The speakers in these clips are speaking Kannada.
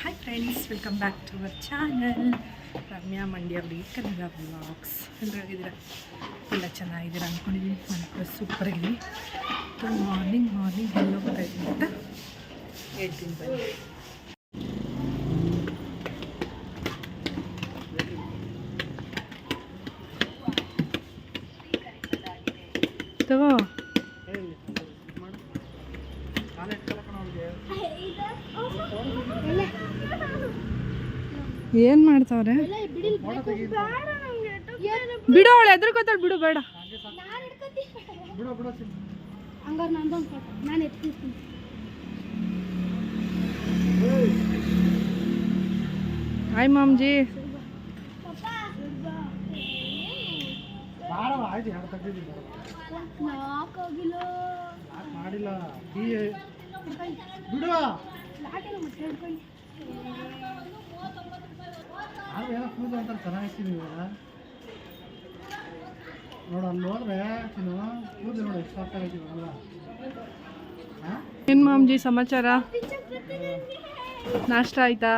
Hi friends welcome back to our channel Ramya Mandya B Kannada blogs ಎಲ್ಲರಾಗಿದ್ದೀರ ಎಲ್ಲ ಚೆನ್ನಾಗಿದ್ದೀರಾ ಅಂದ್ಕೊಂಡಿದ್ದೀನಿ ನಾನು ಕೂಡ ಸೂಪರ್ ಇದ್ದೀನಿ ಸೊ ಮಾರ್ನಿಂಗ್ ಮಾರ್ನಿಂಗ್ ಎಲ್ಲ ಹೋಗ್ತಾ ಅಂತ ಹೇಳ್ತೀನಿ ಬನ್ನಿ. ಏನು ಮಾಡ್ತಾವ್ರೆ? ಬಿಡು ಅವಳು ಎದ್ರಕೋತಾಳೆ ಬಿಡು ಬೇಡ. ಹಾಯ್ ಮಾಮ್ಜಿ. ಮಾಡಿಲ್ಲ ಬಿಡು. ನಾವು ಏನೋ ಕೂದಲು ಅಂತ ಚೆನ್ನಾಗಿರ್ತೀವಿ ಇವಾಗ. ನೋಡು ಅಲ್ಲಿ ನೋಡ್ರೆ ನೀನು ಕೂದಲು ನೋಡಿ ಎಷ್ಟು ಆಗ್ತಾ ಏನು ಮಾಮ್ಜಿ ಸಮಾಚಾರ? ನಾಷ್ಟ ಆಯ್ತಾ?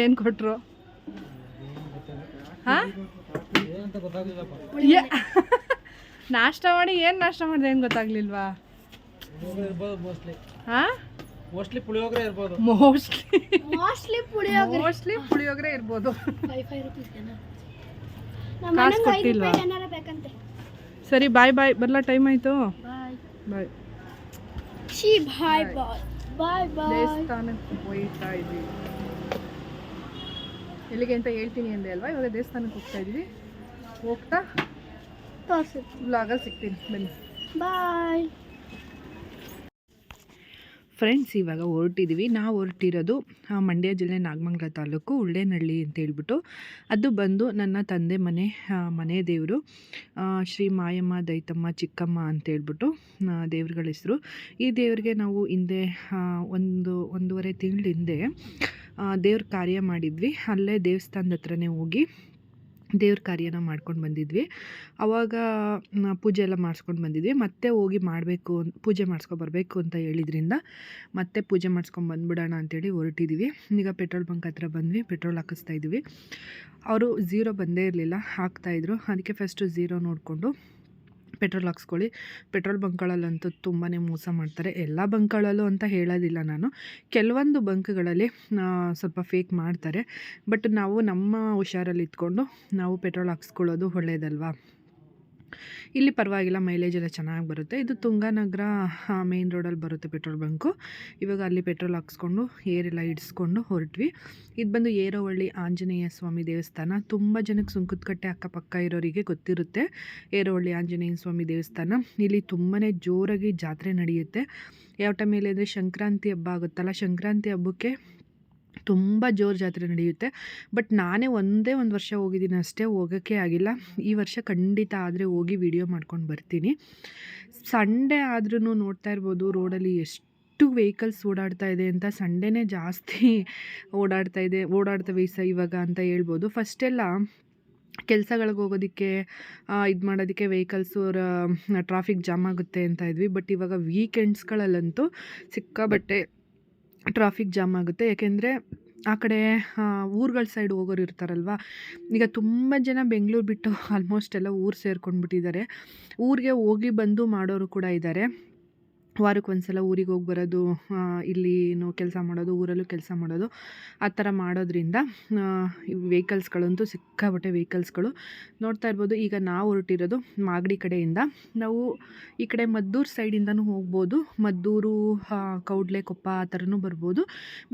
ಏನ್ ಕೊಟ್ರು? ಹಾಂ? ನಾಷ್ಟ ಮಾಡಿ ಏನು ನಾಷ್ಟ ಮಾಡಿದೆ ಏನು ಗೊತ್ತಾಗ್ಲಿಲ್ವಾ? ಹಾಂ? ಮೋಸ್ಟ್ಲಿ ಪುಳಿಯೋಗರೆ ಇರ್ಬೋದು. Mostly mostly puliyogare. Mostly puliyogare ಇರ್ಬೋದು. ಫೈವ್ ಫೈವ್ ರುಪೀಸ್ ನಮ್ಮ ಕಾಸು ಮನೆಗೆ ಐದು ಕೊಟ್ಟಿಲ್ವಾ? ರೂಪಾಯಿ ಏನಾರ ಬೇಕಂತೆ. ಸರಿ ಬಾಯ್ ಬಾಯ್ ಬರಲ್ಲ ಟೈಮ್ ಆಯಿತು? ಬಾಯ್ ಬಾಯ್ ಶಿ ಬಾಯ್ ಬಾಯ್ ಬಾಯ್ ಬಾಯ್ ದೇವಸ್ಥಾನಕ್ಕೆ ಹೋಗ್ತಾ ಇದ್ದೀವಿ. ಎಲ್ಲಿಗೆ ಅಂತ ಹೇಳ್ತೀನಿ ಅಂದೆ ಅಲ್ವಾ? ಇವಾಗ ದೇವಸ್ಥಾನಕ್ಕೆ ಹೋಗ್ತಾ ಇದ್ದೀವಿ. ಹೋಗ್ತಾ? ತೋರಿಸುತ್ತೆ ಬ್ಲಾಗಲ್ಲಿ ಸಿಗ್ತೀನಿ. ಬನ್ನಿ. ಬಾಯ್ ಫ್ರೆಂಡ್ಸ್ ಇವಾಗ ಹೊರಟಿದ್ದೀವಿ ನಾವು ಹೊರಟಿರೋದು ಮಂಡ್ಯ ಜಿಲ್ಲೆ ನಾಗಮಂಗಲ ತಾಲೂಕು ಉಳ್ಳೇನಹಳ್ಳಿ ಅಂತ ಹೇಳ್ಬಿಟ್ಟು. ಅದು ಬಂದು ನನ್ನ ತಂದೆ ಮನೆ ಮನೆ ದೇವರು ಶ್ರೀ ಮಾಯಮ್ಮ, ದೈತಮ್ಮ, ಚಿಕ್ಕಮ್ಮ ಅಂತ ಹೇಳ್ಬಿಟ್ಟು ದೇವ್ರುಗಳ ಹೆಸರು. ಈ ದೇವ್ರಿಗೆ ನಾವು ಹಿಂದೆ ಒಂದು, ಒಂದೂವರೆ ತಿಂಗಳ ಹಿಂದೆ ದೇವ್ರ ಕಾರ್ಯ ಮಾಡಿದ್ವಿ. ಅಲ್ಲೇ ದೇವಸ್ಥಾನದ ಹತ್ರನೇ ಹೋಗಿ ದೇವ್ರ ಕಾರ್ಯನ ಮಾಡ್ಕೊಂಡು ಬಂದಿದ್ವಿ. ಆವಾಗ ಪೂಜೆ ಎಲ್ಲ ಮಾಡಿಸ್ಕೊಂಡು ಬಂದಿದ್ವಿ. ಮತ್ತೆ ಹೋಗಿ ಮಾಡಬೇಕು ಪೂಜೆ ಮಾಡಿಸ್ಕೊಬರ್ಬೇಕು ಅಂತ ಹೇಳಿದ್ರಿಂದ ಮತ್ತೆ ಪೂಜೆ ಮಾಡಿಸ್ಕೊಂಡು ಬಂದ್ಬಿಡೋಣ ಅಂತೇಳಿ ಹೊರಟಿದ್ದೀವಿ ಈಗ ಪೆಟ್ರೋಲ್ ಬಂಕ್ ಹತ್ರ ಬಂದ್ವಿ. ಪೆಟ್ರೋಲ್ ಹಾಕಿಸ್ತಾ ಇದ್ವಿ ಅವರು ಝೀರೋ ಬಂದೇ ಇರಲಿಲ್ಲ ಹಾಕ್ತಾಯಿದ್ರು ಅದಕ್ಕೆ ಫಸ್ಟು ಝೀರೋ ನೋಡಿಕೊಂಡು ಪೆಟ್ರೋಲ್ ಹಾಕ್ಸ್ಕೊಳ್ಳಿ. ಪೆಟ್ರೋಲ್ ಬಂಕ್ಗಳಲ್ಲಂತೂ ತುಂಬಾ ಮೋಸ ಮಾಡ್ತಾರೆ. ಎಲ್ಲ ಬಂಕ್ಗಳಲ್ಲೂ ಅಂತ ಹೇಳೋದಿಲ್ಲ ನಾನು. ಕೆಲವೊಂದು ಬಂಕ್ಗಳಲ್ಲಿ ಸ್ವಲ್ಪ ಫೇಕ್ ಮಾಡ್ತಾರೆ. ಬಟ್ ನಾವು ನಮ್ಮ ಹುಷಾರಲ್ಲಿ ಇದ್ಕೊಂಡು ನಾವು ಪೆಟ್ರೋಲ್ ಹಾಕ್ಸ್ಕೊಳ್ಳೋದು ಒಳ್ಳೆಯದಲ್ವಾ ಇಲ್ಲಿ ಪರವಾಗಿಲ್ಲ ಮೈಲೇಜ್ ಎಲ್ಲ ಚೆನ್ನಾಗಿ ಬರುತ್ತೆ. ಇದು ತುಂಗಾನಗರ ಮೇನ್ ರೋಡಲ್ಲಿ ಬರುತ್ತೆ ಪೆಟ್ರೋಲ್ ಬಂಕು. ಇವಾಗ ಅಲ್ಲಿ ಪೆಟ್ರೋಲ್ ಹಾಕ್ಸ್ಕೊಂಡು, ಏರೆಲ್ಲ ಇಡಿಸ್ಕೊಂಡು ಹೊರಟ್ವಿ. ಇದು ಬಂದು ಏರೋವಳ್ಳಿ ಆಂಜನೇಯ ಸ್ವಾಮಿ ದೇವಸ್ಥಾನ. ತುಂಬ ಜನಕ್ಕೆ ಸುಂಕದಕಟ್ಟೆ ಅಕ್ಕಪಕ್ಕ ಇರೋರಿಗೆ ಗೊತ್ತಿರುತ್ತೆ. ಏರೋವಳ್ಳಿ ಆಂಜನೇಯ ಸ್ವಾಮಿ ದೇವಸ್ಥಾನ. ಇಲ್ಲಿ ತುಂಬಾ ಜೋರಾಗಿ ಜಾತ್ರೆ ನಡೆಯುತ್ತೆ. ಯಾವ ಟೈಮಲ್ಲಿ ಅಂದರೆ ಸಂಕ್ರಾಂತಿ ಹಬ್ಬ ಆಗುತ್ತಲ್ಲ, ಸಂಕ್ರಾಂತಿ ಹಬ್ಬಕ್ಕೆ ತುಂಬ ಜೋರು ಜಾತ್ರೆ ನಡೆಯುತ್ತೆ. ಬಟ್ ನಾನೇ ಒಂದೇ ಒಂದು ವರ್ಷ ಹೋಗಿದ್ದೀನಿ ಅಷ್ಟೇ, ಹೋಗೋಕ್ಕೆ ಆಗಿಲ್ಲ. ಈ ವರ್ಷ ಖಂಡಿತ ಆದರೆ ಹೋಗಿ ವಿಡಿಯೋ ಮಾಡ್ಕೊಂಡು ಬರ್ತೀನಿ. ಸಂಡೇ ಆದ್ರೂ ನೋಡ್ತಾ ಇರ್ಬೋದು ರೋಡಲ್ಲಿ ಎಷ್ಟು ವೆಹಿಕಲ್ಸ್ ಓಡಾಡ್ತಾ ಇದೆ ಅಂತ. ಸಂಡೇನೇ ಜಾಸ್ತಿ ಓಡಾಡ್ತಾ ಇದೆ, ಓಡಾಡ್ತವೆ ಸ ಇವಾಗ ಅಂತ ಹೇಳ್ಬೋದು. ಫಸ್ಟೆಲ್ಲ ಕೆಲಸಗಳಿಗೆ ಹೋಗೋದಕ್ಕೆ ಇದು ಮಾಡೋದಕ್ಕೆ ವೆಹಿಕಲ್ಸು ಟ್ರಾಫಿಕ್ ಜಾಮ್ ಆಗುತ್ತೆ ಅಂತ ಇದ್ವಿ. ಬಟ್ ಇವಾಗ ವೀಕೆಂಡ್ಸ್ಗಳಲ್ಲಂತೂ ಸಿಕ್ಕಾಬಟ್ಟೆ ಟ್ರಾಫಿಕ್ ಜಾಮ್ ಆಗುತ್ತೆ. ಯಾಕೆಂದರೆ ಆ ಕಡೆ ಊರುಗಳ ಸೈಡ್ ಹೋಗೋರು ಇರ್ತಾರಲ್ವ? ಈಗ ತುಂಬ ಜನ ಬೆಂಗಳೂರು ಬಿಟ್ಟು ಆಲ್ಮೋಸ್ಟ್ ಎಲ್ಲ ಊರು ಸೇರ್ಕೊಂಡ್ಬಿಟ್ಟಿದ್ದಾರೆ. ಊರಿಗೆ ಹೋಗಿ ಬಂದು ಮಾಡೋರು ಕೂಡ ಇದ್ದಾರೆ. ವಾರಕ್ಕೆ ಒಂದು ಸಲ ಊರಿಗೆ ಹೋಗಿ ಬರೋದು ಇಲ್ಲಿ ಏನು ಕೆಲಸ ಮಾಡೋದು, ಊರಲ್ಲೂ ಕೆಲಸ ಮಾಡೋದು, ಆ ಥರ ಮಾಡೋದ್ರಿಂದ ವೆಹಿಕಲ್ಸ್ಗಳಂತೂ ಸಿಕ್ಕಾಬಟ್ಟೆ ವೆಹಿಕಲ್ಸ್ಗಳು ನೋಡ್ತಾ ಇರ್ಬೋದು, ಈಗ ನಾವು ಹೊರಟಿರೋದು ಮಾಗಡಿ ಕಡೆಯಿಂದ. ನಾವು ಈ ಕಡೆ ಮದ್ದೂರು ಸೈಡಿಂದನೂ ಹೋಗ್ಬೋದು, ಮದ್ದೂರು ಕೌಡ್ಲೆ, ಕೊಪ್ಪ ಆ ಥರನೂ ಬರ್ಬೋದು.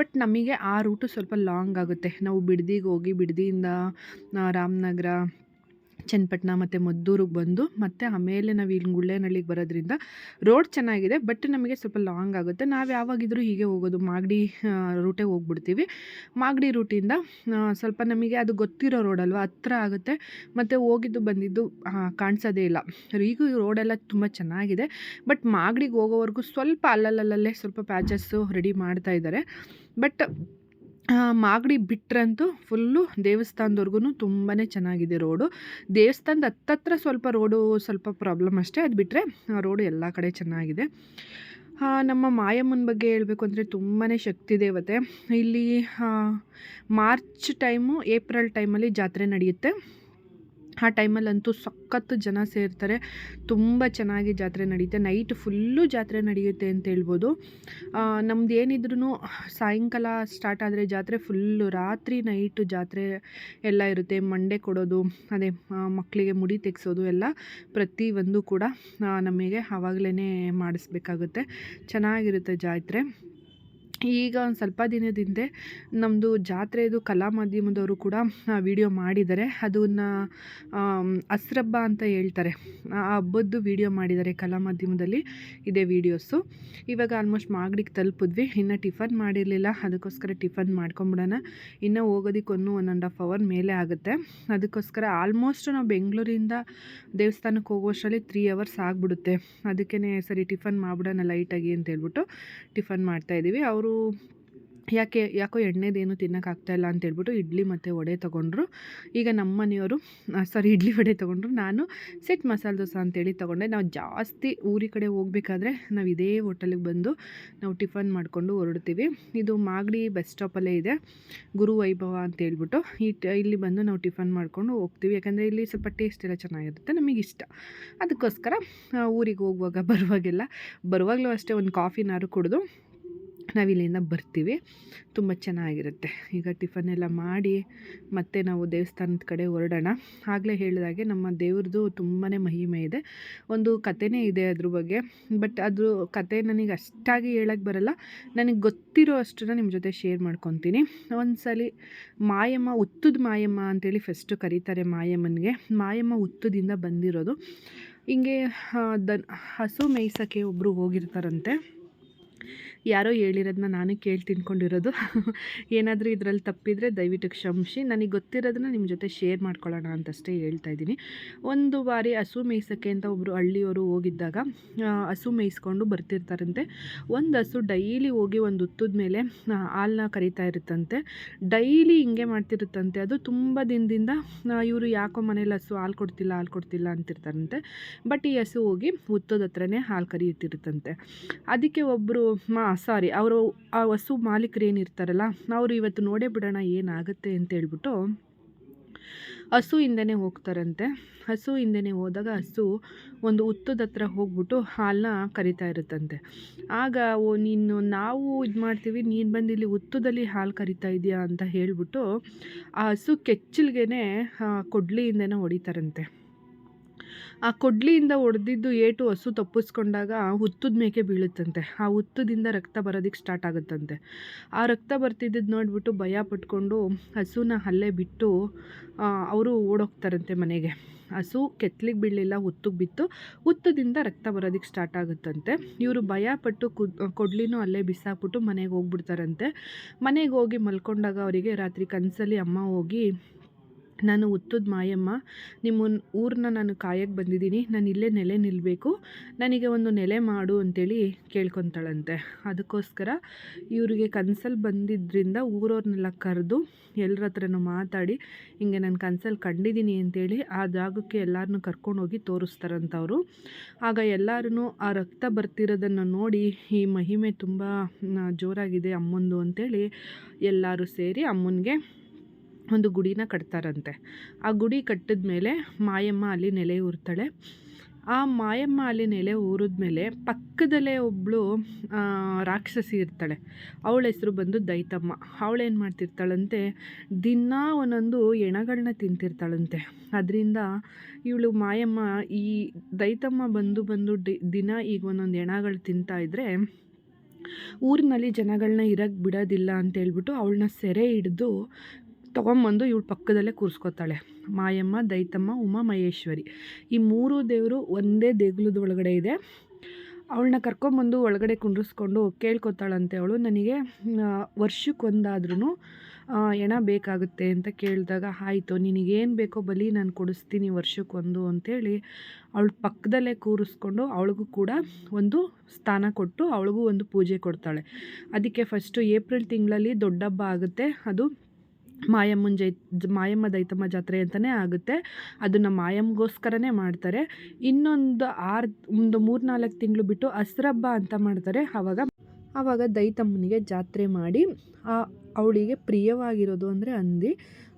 ಬಟ್ ನಮಗೆ ಆ ರೂಟು ಸ್ವಲ್ಪ ಲಾಂಗ್ ಆಗುತ್ತೆ. ನಾವು ಬಿಡ್ದಿಗೆ ಹೋಗಿ, ಬಿಡದಿಯಿಂದ ರಾಮನಗರ ಚನ್ನಪಟ್ಟಣ ಮತ್ತು ಮದ್ದೂರಿಗೆ ಬಂದು ಮತ್ತು ಆಮೇಲೆ ನಾವು ಇಲ್ಲಿ ಗುಳ್ಳೇನಹಳ್ಳಿಗೆ ಬರೋದ್ರಿಂದ ರೋಡ್ ಚೆನ್ನಾಗಿದೆ ಬಟ್ ನಮಗೆ ಸ್ವಲ್ಪ ಲಾಂಗ್ ಆಗುತ್ತೆ. ನಾವು ಯಾವಾಗಿದ್ರೂ ಹೀಗೆ ಹೋಗೋದು. ಮಾಗಡಿ ರೂಟೇ ಹೋಗ್ಬಿಡ್ತೀವಿ. ಮಾಗಡಿ ರೂಟಿಂದ ಸ್ವಲ್ಪ ನಮಗೆ ಅದು ಗೊತ್ತಿರೋ ರೋಡ್ ಅಲ್ವಾ? ಹತ್ರ ಆಗುತ್ತೆ. ಮತ್ತು ಹೋಗಿದ್ದು, ಬಂದಿದ್ದು ಕಾಣಿಸೋದೇ ಇಲ್ಲ. ಈಗ ರೋಡೆಲ್ಲ ತುಂಬ ಚೆನ್ನಾಗಿದೆ ಬಟ್ ಮಾಗಡಿಗೆ ಹೋಗೋವರೆಗೂ ಸ್ವಲ್ಪ ಅಲ್ಲಲ್ಲಲ್ಲೇ ಸ್ವಲ್ಪ ಪ್ಯಾಚಸ್ಸು ರೆಡಿ ಮಾಡ್ತಾ ಇದ್ದಾರೆ ಬಟ್ ಮಾಗಡಿ ಬಿಟ್ರಂತೂ ಫುಲ್ಲು ದೇವಸ್ಥಾನದವರೆಗೂ ತುಂಬಾ ಚೆನ್ನಾಗಿದೆ ರೋಡು. ದೇವಸ್ಥಾನದ ಹತ್ತತ್ರ ಸ್ವಲ್ಪ ರೋಡು ಸ್ವಲ್ಪ ಪ್ರಾಬ್ಲಮ್ ಅಷ್ಟೇ, ಅದು ಬಿಟ್ಟರೆ ರೋಡು ಎಲ್ಲ ಕಡೆ ಚೆನ್ನಾಗಿದೆ. ನಮ್ಮ ಮಾಯಮ್ಮನ ಬಗ್ಗೆ ಹೇಳಬೇಕು ಅಂದರೆ ತುಂಬಾ ಶಕ್ತಿ ದೇವತೆ. ಇಲ್ಲಿ ಮಾರ್ಚ್ ಟೈಮು ಏಪ್ರಿಲ್ ಟೈಮಲ್ಲಿ ಜಾತ್ರೆ ನಡೆಯುತ್ತೆ. ಆ ಟೈಮಲ್ಲಂತೂ ಸಖತ್ತು ಜನ ಸೇರ್ತಾರೆ. ತುಂಬ ಚೆನ್ನಾಗಿ ಜಾತ್ರೆ ನಡೆಯುತ್ತೆ ನೈಟ್ ಫುಲ್ಲು ಜಾತ್ರೆ ನಡೆಯುತ್ತೆ ಅಂತ ಹೇಳ್ಬೋದು. ನಮ್ದು ಏನಿದ್ರೂ ಸಾಯಂಕಾಲ ಸ್ಟಾರ್ಟ್ ಆದರೆ ಜಾತ್ರೆ ಫುಲ್ಲು ರಾತ್ರಿ ನೈಟು ಜಾತ್ರೆ ಎಲ್ಲ ಇರುತ್ತೆ. ಮಂಡೆ ಕೊಡೋದು, ಅದೇ ಮಕ್ಕಳಿಗೆ ಮುಡಿ ತೆಗೆಸೋದು ಎಲ್ಲ ಪ್ರತಿಯೊಂದು ಕೂಡ ನಮಗೆ ಆವಾಗಲೇ ಮಾಡಿಸ್ಬೇಕಾಗುತ್ತೆ. ಚೆನ್ನಾಗಿರುತ್ತೆ ಜಾತ್ರೆ. ಈಗ ಒಂದು ಸ್ವಲ್ಪ ದಿನದ ಹಿಂದೆ ನಮ್ಮದು ಜಾತ್ರೆದು ಕಲಾ ಮಾಧ್ಯಮದವರು ಕೂಡ ವಿಡಿಯೋ ಮಾಡಿದ್ದಾರೆ ಅದನ್ನು ಅಸ್ರಬ್ಬ ಅಂತ ಹೇಳ್ತಾರೆ. ಆ ಹಬ್ಬದ್ದು ವಿಡಿಯೋ ಮಾಡಿದ್ದಾರೆ ಕಲಾ ಮಾಧ್ಯಮದಲ್ಲಿ ಇದೆ ವೀಡಿಯೋಸು ಇವಾಗ ಆಲ್ಮೋಸ್ಟ್ ಮಾಗಡಿಗೆ ತಲುಪಿದ್ವಿ. ಇನ್ನು ಟಿಫನ್ ಮಾಡಿರಲಿಲ್ಲ. ಅದಕ್ಕೋಸ್ಕರ ಟಿಫನ್ ಮಾಡ್ಕೊಂಬಿಡೋಣ. ಇನ್ನು ಹೋಗೋದಕ್ಕೆ ಒಂದು ಒನ್ ಆ್ಯಂಡ್ ಹಾಫ್ ಅವರ್ ಮೇಲೆ ಆಗುತ್ತೆ. ಅದಕ್ಕೋಸ್ಕರ ಆಲ್ಮೋಸ್ಟ್ ನಾವು ಬೆಂಗಳೂರಿಂದ ದೇವಸ್ಥಾನಕ್ಕೆ ಹೋಗೋಷ್ಟರಲ್ಲಿ ತ್ರೀ ಅವರ್ಸ್ ಆಗಿಬಿಡುತ್ತೆ. ಅದಕ್ಕೇ ಸರಿ ಟಿಫನ್ ಮಾಡಿಬಿಡೋಣ ಲೈಟಾಗಿ ಅಂತ ಹೇಳ್ಬಿಟ್ಟು ಟಿಫನ್ ಮಾಡ್ತಾಯಿದ್ದೀವಿ ಅವರು ಯಾಕೆ, ಯಾಕೋ ಎಣ್ಣೆದೇನು ತಿನ್ನೋಕ್ಕಾಗ್ತಾಯಿಲ್ಲ ಅಂತ ಹೇಳ್ಬಿಟ್ಟು ಇಡ್ಲಿ ಮತ್ತು ವಡೆ ತೊಗೊಂಡ್ರು. ಈಗ ನಮ್ಮ ಮನೆಯವರು ಸಾರಿ ಇಡ್ಲಿ ವಡೆ ತೊಗೊಂಡ್ರು. ನಾನು ಸೆಟ್ ಮಸಾಲೆ ದೋಸೆ ಅಂತೇಳಿ ತೊಗೊಂಡೆ. ನಾವು ಜಾಸ್ತಿ ಊರಿ ಕಡೆ ಹೋಗ್ಬೇಕಾದ್ರೆ ನಾವು ಇದೇ ಹೋಟೆಲಿಗೆ ಬಂದು ನಾವು ಟಿಫನ್ ಮಾಡಿಕೊಂಡು ಹೊರಡ್ತೀವಿ. ಇದು ಮಾಗಡಿ ಬಸ್ ಸ್ಟಾಪಲ್ಲೇ ಇದೆ, ಗುರು ವೈಭವ ಅಂತ ಹೇಳ್ಬಿಟ್ಟು. ಈ ಇಲ್ಲಿ ಬಂದು ನಾವು ಟಿಫನ್ ಮಾಡಿಕೊಂಡು ಹೋಗ್ತೀವಿ. ಯಾಕಂದರೆ ಇಲ್ಲಿ ಸ್ವಲ್ಪ ಟೇಸ್ಟ್ ಎಲ್ಲ ಚೆನ್ನಾಗಿರುತ್ತೆ, ನಮಗೆ ಇಷ್ಟ. ಅದಕ್ಕೋಸ್ಕರ ಊರಿಗೆ ಹೋಗುವಾಗ, ಬರುವಾಗೆಲ್ಲ, ಬರುವಾಗಲೂ ಅಷ್ಟೇ ಒಂದು ಕಾಫಿನಾರು ಕುಡಿದು ನಾವು ಇಲ್ಲಿಂದ ಬರ್ತೀವಿ. ತುಂಬ ಚೆನ್ನಾಗಿರುತ್ತೆ. ಈಗ ಟಿಫನ್ ಎಲ್ಲ ಮಾಡಿ ಮತ್ತೆ ನಾವು ದೇವಸ್ಥಾನದ ಕಡೆ ಹೊರಡೋಣ. ಆಗಲೇ ಹೇಳಿದಾಗೆ ನಮ್ಮ ದೇವ್ರದ್ದು ತುಂಬಾ ಮಹಿಮೆ ಇದೆ. ಒಂದು ಕಥೆನೇ ಇದೆ ಅದ್ರ ಬಗ್ಗೆ. ಬಟ್ ಅದು ಕತೆ ನನಗೆ ಅಷ್ಟಾಗಿ ಹೇಳಕ್ಕೆ ಬರಲ್ಲ. ನನಗೆ ಗೊತ್ತಿರೋ ಅಷ್ಟನ್ನ ನಿಮ್ಮ ಜೊತೆ ಶೇರ್ ಮಾಡ್ಕೊತೀನಿ. ಒಂದು ಸಲ ಮಾಯಮ್ಮ ಉತ್ತದ ಮಾಯಮ್ಮ ಅಂತೇಳಿ ಫಸ್ಟು ಕರೀತಾರೆ ಮಾಯಮ್ಮನಿಗೆ. ಮಾಯಮ್ಮ ಉತ್ತದಿಂದ ಬಂದಿರೋದು. ಹಿಂಗೆ ದನ್, ಹಸು ಮೇಯ್ಸೋಕ್ಕೆ ಒಬ್ಬರು ಹೋಗಿರ್ತಾರಂತೆ. ಯಾರೋ ಹೇಳಿರೋದನ್ನ ನಾನು ಕೇಳಿ ತಿನ್ಕೊಂಡಿರೋದು. ಏನಾದರೂ ಇದರಲ್ಲಿ ತಪ್ಪಿದರೆ ದಯವಿಟ್ಟು ಕ್ಷಮಿಸಿ. ನನಗೆ ಗೊತ್ತಿರೋದನ್ನ ನಿಮ್ಮ ಜೊತೆ ಶೇರ್ ಮಾಡ್ಕೊಳ್ಳೋಣ ಅಂತಷ್ಟೇ ಹೇಳ್ತಾ ಇದ್ದೀನಿ. ಒಂದು ಬಾರಿ ಹಸು ಮೇಯ್ಸೋಕ್ಕೆ ಅಂತ ಒಬ್ಬರು ಹಳ್ಳಿಯವರು ಹೋಗಿದ್ದಾಗ ಹಸು ಮೇಯಿಸ್ಕೊಂಡು ಬರ್ತಿರ್ತಾರಂತೆ. ಒಂದು ಹಸು ಡೈಲಿ ಹೋಗಿ ಒಂದು ಹುತ್ತದ ಮೇಲೆ ಹಾಲನ್ನ ಕರಿತಾ ಇರುತ್ತಂತೆ. ಡೈಲಿ ಹಿಂಗೆ ಮಾಡ್ತಿರುತ್ತಂತೆ. ಅದು ತುಂಬ ದಿನದಿಂದ ಇವರು ಯಾಕೋ ಮನೇಲಿ ಹಸು ಹಾಲು ಕೊಡ್ತಿಲ್ಲ ಹಾಲು ಕೊಡ್ತಿಲ್ಲ ಅಂತಿರ್ತಾರಂತೆ. ಬಟ್ ಈ ಹಸು ಹೋಗಿ ಹುತ್ತದ ಹತ್ರನೇ ಹಾಲು ಕರಿಯುತ್ತಿರುತ್ತಂತೆ ಅದಕ್ಕೆ ಒಬ್ಬರು ಮಾ ಸಾರಿ, ಅವರು ಆ ಹಸು ಮಾಲೀಕರು ಏನಿರ್ತಾರಲ್ಲ ಅವರು ಇವತ್ತು ನೋಡೇ ಬಿಡೋಣ ಏನಾಗುತ್ತೆ ಅಂತ ಹೇಳ್ಬಿಟ್ಟು ಹಸು ಹಿಂದೆನೇ ಹೋಗ್ತಾರಂತೆ. ಹಸು ಹಿಂದೆನೇ ಹೋದಾಗ ಹಸು ಒಂದು ಹುತ್ತದ ಹತ್ರ ಹೋಗ್ಬಿಟ್ಟು ಹಾಲನ್ನ ಕರಿತಾ ಇರುತ್ತಂತೆ. ಆಗ ಓ, ನೀನು ನಾವು ಇದು ಮಾಡ್ತೀವಿ, ನೀನು ಬಂದು ಇಲ್ಲಿ ಹುತ್ತದಲ್ಲಿ ಹಾಲು ಕರಿತಾ ಇದೆಯಾ ಅಂತ ಹೇಳ್ಬಿಟ್ಟು ಆ ಹಸು ಕೆಚ್ಚಲ್ಗೆನೆ ಕೊಡ್ಲಿಯಿಂದನೇ ಹೊಡಿತಾರಂತೆ. ಆ ಕೊಡ್ಲಿಯಿಂದ ಹೊಡೆದಿದ್ದು ಏಟು ಹಸು ತಪ್ಪಿಸ್ಕೊಂಡಾಗ ಹುತ್ತದ ಮೇಕೆ ಬೀಳುತ್ತಂತೆ. ಆ ಹುತ್ತದಿಂದ ರಕ್ತ ಬರೋದಕ್ಕೆ ಸ್ಟಾರ್ಟ್ ಆಗುತ್ತಂತೆ. ಆ ರಕ್ತ ಬರ್ತಿದ್ದದ್ದು ನೋಡಿಬಿಟ್ಟು ಭಯ ಪಟ್ಕೊಂಡು ಹಸುನ ಅಲ್ಲೇ ಬಿಟ್ಟು ಅವರು ಓಡೋಗ್ತಾರಂತೆ ಮನೆಗೆ. ಹಸು ಕೆತ್ತಲಿಗೆ ಬೀಳಲಿಲ್ಲ, ಹುತ್ತಿಗೆ ಬಿತ್ತು. ಹುತ್ತದಿಂದ ರಕ್ತ ಬರೋದಕ್ಕೆ ಸ್ಟಾರ್ಟ್ ಆಗುತ್ತಂತೆ. ಇವರು ಭಯ ಪಟ್ಟು ಕೊಡ್ಲಿನೂ ಅಲ್ಲೇ ಬಿಸಾಕ್ಬಿಟ್ಟು ಮನೆಗೆ ಹೋಗ್ಬಿಡ್ತಾರಂತೆ. ಮನೆಗೆ ಹೋಗಿ ಮಲ್ಕೊಂಡಾಗ ಅವರಿಗೆ ರಾತ್ರಿ ಕನಸಲ್ಲಿ ಅಮ್ಮ ಹೋಗಿ ನಾನು ಹುತ್ತದ ಮಾಯಮ್ಮ ನಿಮ್ಮ ಊರನ್ನ ನಾನು ಕಾಯಕ್ಕೆ ಬಂದಿದ್ದೀನಿ. ನಾನು ಇಲ್ಲೇ ನೆಲೆ ನಿಲ್ಲಬೇಕು ನನಗೆ ಒಂದು ನೆಲೆ ಮಾಡು ಅಂತೇಳಿ ಕೇಳ್ಕೊತಾಳಂತೆ. ಅದಕ್ಕೋಸ್ಕರ ಇವರಿಗೆ ಕನ್ಸಲ್ಲಿ ಬಂದಿದ್ದರಿಂದ ಊರವ್ರನ್ನೆಲ್ಲ ಕರೆದು ಎಲ್ಲರ ಹತ್ರನೂ ಮಾತಾಡಿ, ಹಿಂಗೆ ನಾನು ಕನ್ಸಲ್ಲಿ ಕಂಡಿದ್ದೀನಿ ಅಂತೇಳಿ ಆ ಜಾಗಕ್ಕೆ ಎಲ್ಲರನ್ನೂ ಕರ್ಕೊಂಡೋಗಿ ತೋರಿಸ್ತಾರಂತವರು. ಆಗ ಎಲ್ಲರೂ ಆ ರಕ್ತ ಬರ್ತಿರೋದನ್ನು ನೋಡಿ ಈ ಮಹಿಮೆ ತುಂಬ ಜೋರಾಗಿದೆ ಅಮ್ಮಂದು ಅಂತೇಳಿ ಎಲ್ಲರೂ ಸೇರಿ ಅಮ್ಮನಿಗೆ ಒಂದು ಗುಡಿನ ಕಟ್ತಾರಂತೆ. ಆ ಗುಡಿ ಕಟ್ಟಿದ ಮೇಲೆ ಮಾಯಮ್ಮ ಅಲ್ಲಿ ನೆಲೆ ಊರ್ತಾಳೆ. ಆ ಮಾಯಮ್ಮ ಅಲ್ಲಿ ನೆಲೆ ಊರಿದ್ಮೇಲೆ ಪಕ್ಕದಲ್ಲೇ ಒಬ್ಬಳು ರಾಕ್ಷಸಿ ಇರ್ತಾಳೆ. ಅವಳ ಹೆಸರು ಬಂದು ದೈತಮ್ಮ. ಅವಳೇನು ಮಾಡ್ತಿರ್ತಾಳಂತೆ, ದಿನ ಒಂದೊಂದು ಎಣಗಳನ್ನ ತಿಂತಿರ್ತಾಳಂತೆ. ಅದರಿಂದ ಇವಳು ಮಾಯಮ್ಮ ಈ ದೈತಮ್ಮ ಬಂದು ಬಂದು ಡಿ, ದಿನ ಈಗ ಒಂದೊಂದು ಎಣಗಳು ತಿಂತಾ ಇದ್ದರೆ ಊರಿನಲ್ಲಿ ಜನಗಳನ್ನ ಇರಕ್ಕೆ ಬಿಡೋದಿಲ್ಲ ಅಂತ ಹೇಳ್ಬಿಟ್ಟು ಅವಳನ್ನ ಸೆರೆ ಹಿಡಿದು ತೊಗೊಂಬಂದು ಇವಳು ಪಕ್ಕದಲ್ಲೇ ಕೂರಿಸ್ಕೊತಾಳೆ. ಮಾಯಮ್ಮ, ದೈತಮ್ಮ, ಉಮಾ, ಮಹೇಶ್ವರಿ. ಈ ಮೂರು ದೇವರು ಒಂದೇ ದೇಗುಲದ ಒಳಗಡೆ ಇದೆ. ಅವಳನ್ನ ಕರ್ಕೊಂಬಂದು ಒಳಗಡೆ ಕುಂಡ್ರಿಸ್ಕೊಂಡು ಕೇಳ್ಕೊತಾಳಂತೆ ಅವಳು. ನನಗೆ ವರ್ಷಕ್ಕೊಂದಾದ್ರೂ ಎಣ ಬೇಕಾಗುತ್ತೆ ಅಂತ ಕೇಳಿದಾಗ, ಆಯಿತು, ನಿನಗೇನು ಬೇಕೋ ಬಲಿ, ನಾನು ಕೊಡಿಸ್ತೀನಿ ವರ್ಷಕ್ಕೊಂದು ಅಂಥೇಳಿ ಅವಳ ಪಕ್ಕದಲ್ಲೇ ಕೂರಿಸ್ಕೊಂಡು ಅವಳಿಗೂ ಕೂಡ ಒಂದು ಸ್ಥಾನ ಕೊಟ್ಟು ಅವಳಿಗೂ ಒಂದು ಪೂಜೆ ಕೊಡ್ತಾಳೆ. ಅದಕ್ಕೆ ಫಸ್ಟು ಏಪ್ರಿಲ್ ತಿಂಗಳಲ್ಲಿ ದೊಡ್ಡ ಹಬ್ಬ ಆಗುತ್ತೆ. ಅದು ಮಾಯಮ್ಮನ ಜೈ, ಮಾಯಮ್ಮ ದೈತಮ್ಮ ಜಾತ್ರೆ ಅಂತಲೇ ಆಗುತ್ತೆ. ಅದನ್ನು ಮಾಯಮ್ಮಗೋಸ್ಕರನೇ ಮಾಡ್ತಾರೆ. ಇನ್ನೊಂದು ಆರು, ಒಂದು ಮೂರು ನಾಲ್ಕು ತಿಂಗಳು ಬಿಟ್ಟು ಹಸ್ರಬ್ಬ ಅಂತ ಮಾಡ್ತಾರೆ. ಆವಾಗ ಆವಾಗ ದೈತಮ್ಮನಿಗೆ ಜಾತ್ರೆ ಮಾಡಿ ಅವಳಿಗೆ ಪ್ರಿಯವಾಗಿರೋದು ಅಂದರೆ ಹಂದಿ.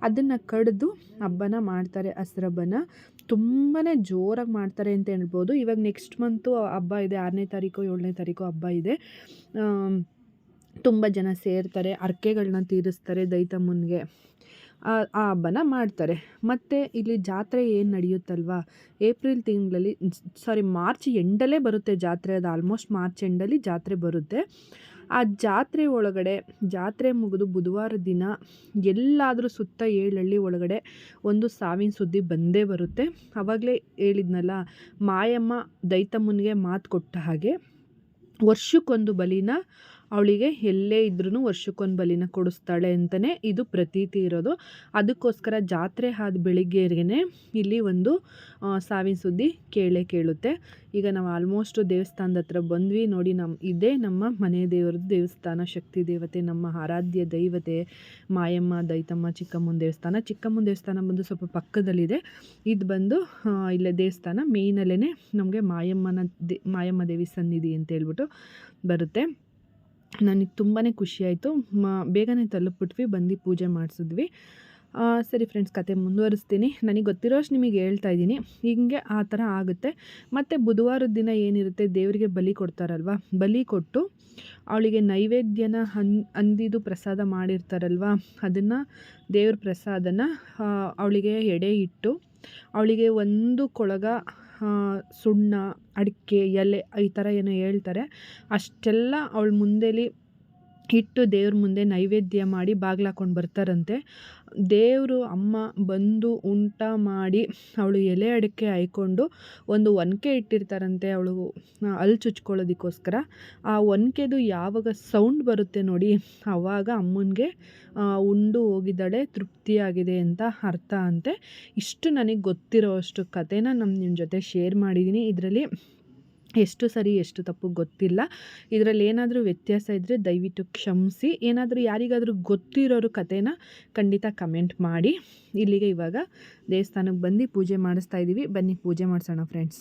ಅದನ್ನು ಕಡಿದು ಹಬ್ಬನ ಮಾಡ್ತಾರೆ ಹಸ್ರಬ್ಬನ ತುಂಬಾ ಜೋರಾಗಿ ಮಾಡ್ತಾರೆ ಅಂತ ಹೇಳ್ಬೋದು. ಇವಾಗ ನೆಕ್ಸ್ಟ್ ಮಂತು ಹಬ್ಬ ಇದೆ, ಆರನೇ ತಾರೀಕು, ಏಳನೇ ತಾರೀಕು ಹಬ್ಬ ಇದೆ. ತುಂಬ ಜನ ಸೇರ್ತಾರೆ ಹರ್ಕೆಗಳ್ನ ತೀರಿಸ್ತಾರೆ ದೈತಮ್ಮನಿಗೆ ಆ ಹಬ್ಬನ ಮಾಡ್ತಾರೆ. ಮತ್ತು ಇಲ್ಲಿ ಜಾತ್ರೆ ಏನು ನಡೆಯುತ್ತಲ್ವಾ? ಏಪ್ರಿಲ್ ತಿಂಗಳಲ್ಲಿ ಸಾರಿ ಮಾರ್ಚ್ ಎಂಡಲ್ಲೇ ಬರುತ್ತೆ ಜಾತ್ರೆ. ಅದು ಆಲ್ಮೋಸ್ಟ್ ಮಾರ್ಚ್ ಎಂಡಲ್ಲಿ ಜಾತ್ರೆ ಬರುತ್ತೆ. ಆ ಜಾತ್ರೆ ಒಳಗಡೆ, ಜಾತ್ರೆ ಮುಗಿದು ಬುಧವಾರ ದಿನ ಎಲ್ಲಾದರೂ ಸುತ್ತ ಏಳಳ್ಳಿ ಒಳಗಡೆ ಒಂದು ಸಾವಿನ ಸುದ್ದಿ ಬಂದೇ ಬರುತ್ತೆ. ಆವಾಗಲೇ ಹೇಳಿದ್ನಲ್ಲ, ಮಾಯಮ್ಮ ದೈತಮ್ಮನಿಗೆ ಮಾತು ಕೊಟ್ಟ ಹಾಗೆ ವರ್ಷಕ್ಕೊಂದು ಬಲಿನ ಅವಳಿಗೆ ಎಲ್ಲೇ ಇದ್ರೂ ವರ್ಷಕ್ಕೊಂದು ಬಲಿನ ಕೊಡಿಸ್ತಾಳೆ ಅಂತಲೇ ಇದು ಪ್ರತೀತಿ ಇರೋದು. ಅದಕ್ಕೋಸ್ಕರ ಜಾತ್ರೆ ಆದ ಬೆಳಿಗ್ಗೆಗೆ ಇಲ್ಲಿ ಒಂದು ಸಾವಿನ ಸುದ್ದಿ ಕೇಳೇ ಕೇಳುತ್ತೆ. ಈಗ ನಾವು ಆಲ್ಮೋಸ್ಟು ದೇವಸ್ಥಾನದ ಹತ್ರ ಬಂದ್ವಿ ನೋಡಿ ನಮ್ಮ ಇದೇ ನಮ್ಮ ಮನೆ ದೇವರದ್ದು ದೇವಸ್ಥಾನ, ಶಕ್ತಿ ದೇವತೆ, ನಮ್ಮ ಆರಾಧ್ಯ ದೈವತೆ, ಮಾಯಮ್ಮ, ದೈತಮ್ಮ, ಚಿಕ್ಕಮ್ಮನ ದೇವಸ್ಥಾನ. ಚಿಕ್ಕಮ್ಮನ ದೇವಸ್ಥಾನ ಬಂದು ಸ್ವಲ್ಪ ಪಕ್ಕದಲ್ಲಿದೆ. ಇದು ಬಂದು ಇಲ್ಲೇ ದೇವಸ್ಥಾನ ಮೇಯ್ನಲ್ಲೇ ನಮಗೆ ಮಾಯಮ್ಮನ ದೇ, ಮಾಯಮ್ಮ ದೇವಿ ಸನ್ನಿಧಿ ಅಂತ ಹೇಳ್ಬಿಟ್ಟು ಬರುತ್ತೆ. ನನಗೆ ತುಂಬಾ ಖುಷಿಯಾಯಿತು ಮ, ಬೇಗನೆ ತಲುಪಿಬಿಟ್ವಿ, ಬಂದು ಪೂಜೆ ಮಾಡಿಸಿದ್ವಿ. ಸರಿ ಫ್ರೆಂಡ್ಸ್ ಕತೆ ಮುಂದುವರಿಸ್ತೀನಿ. ನನಗೆ ಗೊತ್ತಿರೋಷ್ಟು ನಿಮಗೆ ಹೇಳ್ತಾ ಇದ್ದೀನಿ. ಹಿಂಗೆ ಆ ಥರ ಆಗುತ್ತೆ. ಮತ್ತು ಬುಧವಾರದ ದಿನ ಏನಿರುತ್ತೆ, ದೇವರಿಗೆ ಬಲಿ ಕೊಡ್ತಾರಲ್ವ? ಬಲಿ ಕೊಟ್ಟು ಅವಳಿಗೆ ನೈವೇದ್ಯನ ಹನ್ ಅಂದಿದು ಪ್ರಸಾದ ಮಾಡಿರ್ತಾರಲ್ವ? ಅದನ್ನು, ದೇವ್ರ ಪ್ರಸಾದನ ಅವಳಿಗೆ ಎಡೆ ಇಟ್ಟು, ಅವಳಿಗೆ ಒಂದು ಕೊಳಗ ಸುಣ್ಣ ಅಡಿಕೆ ಎಲೆ ಈ ಥರ ಏನೋ ಹೇಳ್ತಾರೆ. ಅಷ್ಟೆಲ್ಲ ಅವಳ ಮುಂದೆಲಿ ಇಟ್ಟು ದೇವ್ರ ಮುಂದೆ ನೈವೇದ್ಯ ಮಾಡಿ ಬಾಗ್ಲು ಹಾಕ್ಕೊಂಡು ಬರ್ತಾರಂತೆ. ದೇವರು ಅಮ್ಮ ಬಂದು ಊಟ ಮಾಡಿ ಅವಳು ಎಲೆ ಅಡಿಕೆ ಹಾಯ್ಕೊಂಡು ಒಂದು ಒನಕೆ ಇಟ್ಟಿರ್ತಾರಂತೆ ಅವಳು ಅಲ್ಲಿ ಚುಚ್ಕೊಳ್ಳೋದಕ್ಕೋಸ್ಕರ. ಆ ಒನಕೆದು ಯಾವಾಗ ಸೌಂಡ್ ಬರುತ್ತೆ ನೋಡಿ ಆವಾಗ ಅಮ್ಮನಿಗೆ ಉಂಡು ಹೋಗಿದ್ದಾಳೆ, ತೃಪ್ತಿಯಾಗಿದೆ ಅಂತ ಅರ್ಥ ಅಂತೆ. ಇಷ್ಟು ನನಗೆ ಗೊತ್ತಿರೋ ಅಷ್ಟು ಕಥೆನ ನಾನು ನಿಮ್ಮ ಜೊತೆ ಶೇರ್ ಮಾಡಿದ್ದೀನಿ ಇದರಲ್ಲಿ ಎಷ್ಟು ಸರಿ, ಎಷ್ಟು ತಪ್ಪು ಗೊತ್ತಿಲ್ಲ. ಇದರಲ್ಲಿ ಏನಾದರೂ ವ್ಯತ್ಯಾಸ ಇದ್ದರೆ ದಯವಿಟ್ಟು ಕ್ಷಮಿಸಿ. ಏನಾದರೂ ಯಾರಿಗಾದರೂ ಗೊತ್ತಿರೋರು ಕಥೆನ ಖಂಡಿತ ಕಮೆಂಟ್ ಮಾಡಿ. ಇಲ್ಲಿಗೆ ಇವಾಗ ದೇವಸ್ಥಾನಕ್ಕೆ ಬಂದು ಪೂಜೆ ಮಾಡಿಸ್ತಾ ಇದ್ದೀವಿ. ಬನ್ನಿ, ಪೂಜೆ ಮಾಡಿಸೋಣ ಫ್ರೆಂಡ್ಸ್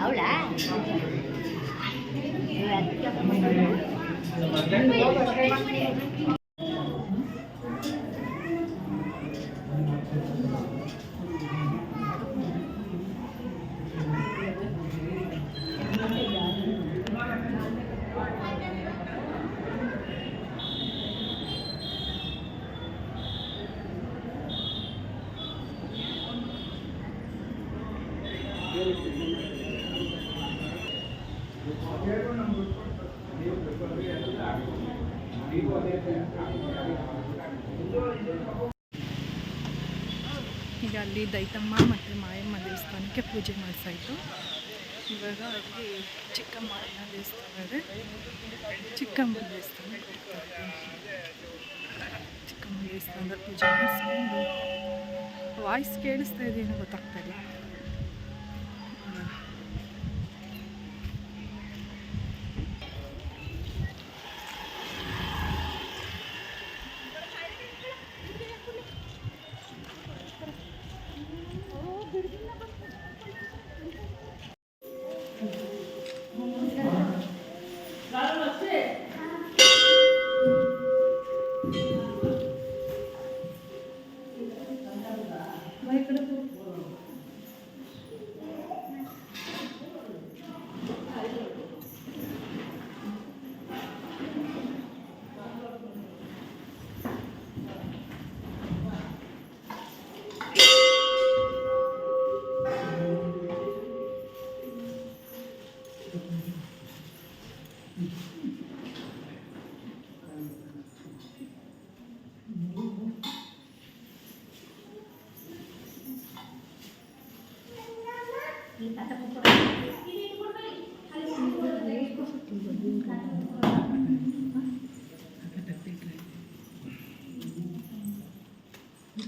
ಅವಳ ಈಗ ಅಲ್ಲಿ ದೈತಮ್ಮ ಮತ್ತು ಮಾಯಮ್ಮ ದೇವಸ್ಥಾನಕ್ಕೆ ಪೂಜೆ ಮಾಡಿಸಾಯಿತು ಇವಾಗ ಅಲ್ಲಿ ಚಿಕ್ಕಮ್ಮ ಅಣ್ಣ ದೇವಸ್ಥಾನ ಇದೆ. ಚಿಕ್ಕಮ್ಮ ದೇವಸ್ಥಾನ. ಚಿಕ್ಕಮ್ಮ ದೇವಸ್ಥಾನದಲ್ಲಿ ಪೂಜೆ ಮಾಡಿಸ್ಕೊಂಡು ವಾಯ್ಸ್ ಕೇಳಿಸ್ತಾ ಇದೆಯೇನೋ ಗೊತ್ತಾಗ್ತಾ ಇಲ್ಲ.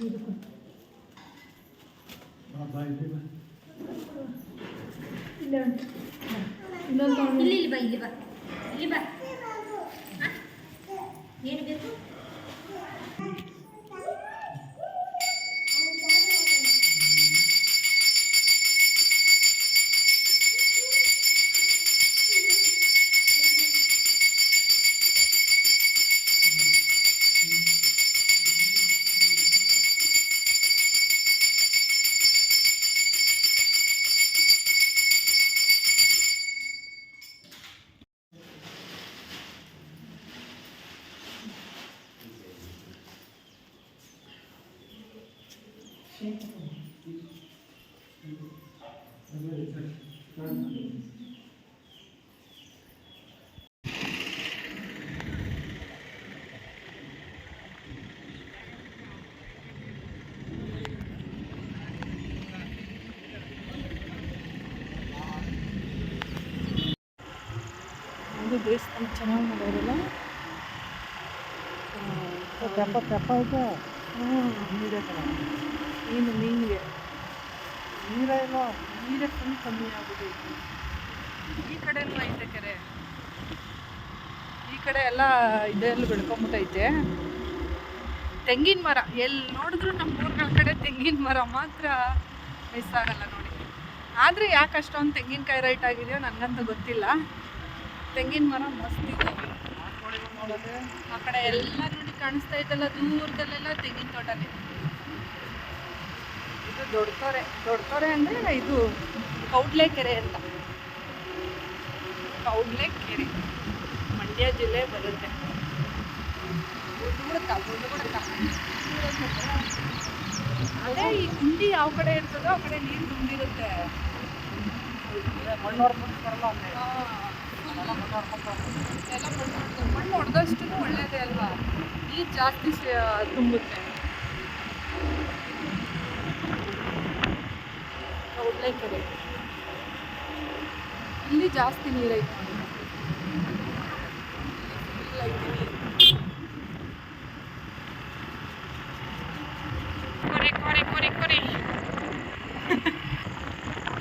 ಇಲ್ಲಿ ಇಲ್ಲಿ ಬಾ ಇಲ್ಲಿ ಬಾ ಇಲ್ಲಿ ಬಾ ಹ? ಏನು ಬೇಕು ಅದು ದೇವಸ್ಥಾನ ಚೆನ್ನಾಗಿ ಮಾಡೋರಲ್ಲ ತೆಪ್ಪ ತೆಪ್ಪ ಐತೆ ಏನು ನೀರಿಗೆ ನೀರೆಲ್ಲ ನೀರೇ ಫುಲ್ ಕಮ್ಮಿ ಆಗಿದೆ ಈ ಕಡೆನೂ ಐತೆ ಕೆರೆ. ಈ ಕಡೆ ಎಲ್ಲ ಇದೆಲ್ಲ ಬೆಳ್ಕೊಂಬಿಟ್ಟೈತೆ. ತೆಂಗಿನ ಮರ. ಎಲ್ಲಿ ನೋಡಿದ್ರು ನಮ್ಮ ಊರುಗಳ ಕಡೆ ತೆಂಗಿನ ಮರ ಮಾತ್ರ ಮಿಸ್ ಆಗಲ್ಲ ನೋಡಿ. ಆದರೆ ಯಾಕೆ ಅಷ್ಟೊಂದು ತೆಂಗಿನಕಾಯಿ ರೈಟ್ ಆಗಿದೆಯೋ ನನಗಂತೂ ಗೊತ್ತಿಲ್ಲ. ತೆಂಗಿನ ಮರ ಮಸ್ತ್ ಇದೆ. ಆ ಕಡೆ ಎಲ್ಲ ನೋಡಿ ಕಾಣಿಸ್ತಾ ಇದ್ದಲ್ಲ ದೂರದಲ್ಲೆಲ್ಲ ತೆಂಗಿನ ತೋಟನೇ. ಇದು ದೊಡ್ಡತೊರೆ ದೊಡ್ಡತೊರೆ ಅಂದರೆ ಇದು ಕೌಡ್ಲೆ ಕೆರೆ ಅಂತ. ಕೌಡ್ಲೆ ಕೆರೆ. ಮಂಡ್ಯ ಜಿಲ್ಲೆ ಬರುತ್ತೆ. ಅದೇ ಈ ಗುಂಡಿ ಯಾವ ಕಡೆ ಇರ್ತದೋ ಆ ಕಡೆ ನೀರು ತುಂಬಿರುತ್ತೆ. ಮಣ್ಣು ಮಣ್ಣು ಹೊಡೆದಷ್ಟು ಒಳ್ಳೇದೇ ಅಲ್ವಾ? ನೀರು ಜಾಸ್ತಿ ತುಂಬುತ್ತೆ ಕೆರೆ ಇಲ್ಲಿ ಜಾಸ್ತಿ ನೀರೈತೆ. ಕೊರೆ ಕೊರೆ ಕೊರೆ ಕೊರೆ.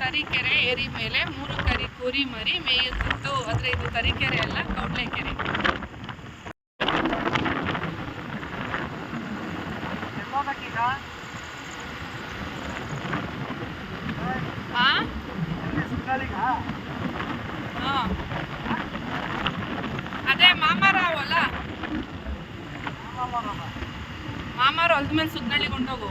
ತರೀಕೆರೆ ಏರಿ ಮೇಲೆ ಮೂರು ಕರಿ ಕುರಿ ಮರಿ ಮೇಯುತ್ತಿತ್ತು ಆದರೆ ಇದು ತರೀಕೆರೆ ಅಲ್ಲ ಕೌಡ್ಲೆ ಕೆರೆ ಎಲ್ಲೋದಕ್ಕೀಗ ಆ ಹಾಂ ಅದೇ ಮಾಮಾರಾವ್. ಅಲ್ಲ ಮಾಮಾರು ಹೊಲ್ದ ಮೇಲೆ ಸುದ್ದಳ್ಳಿ ಹೊಂಟೋಗು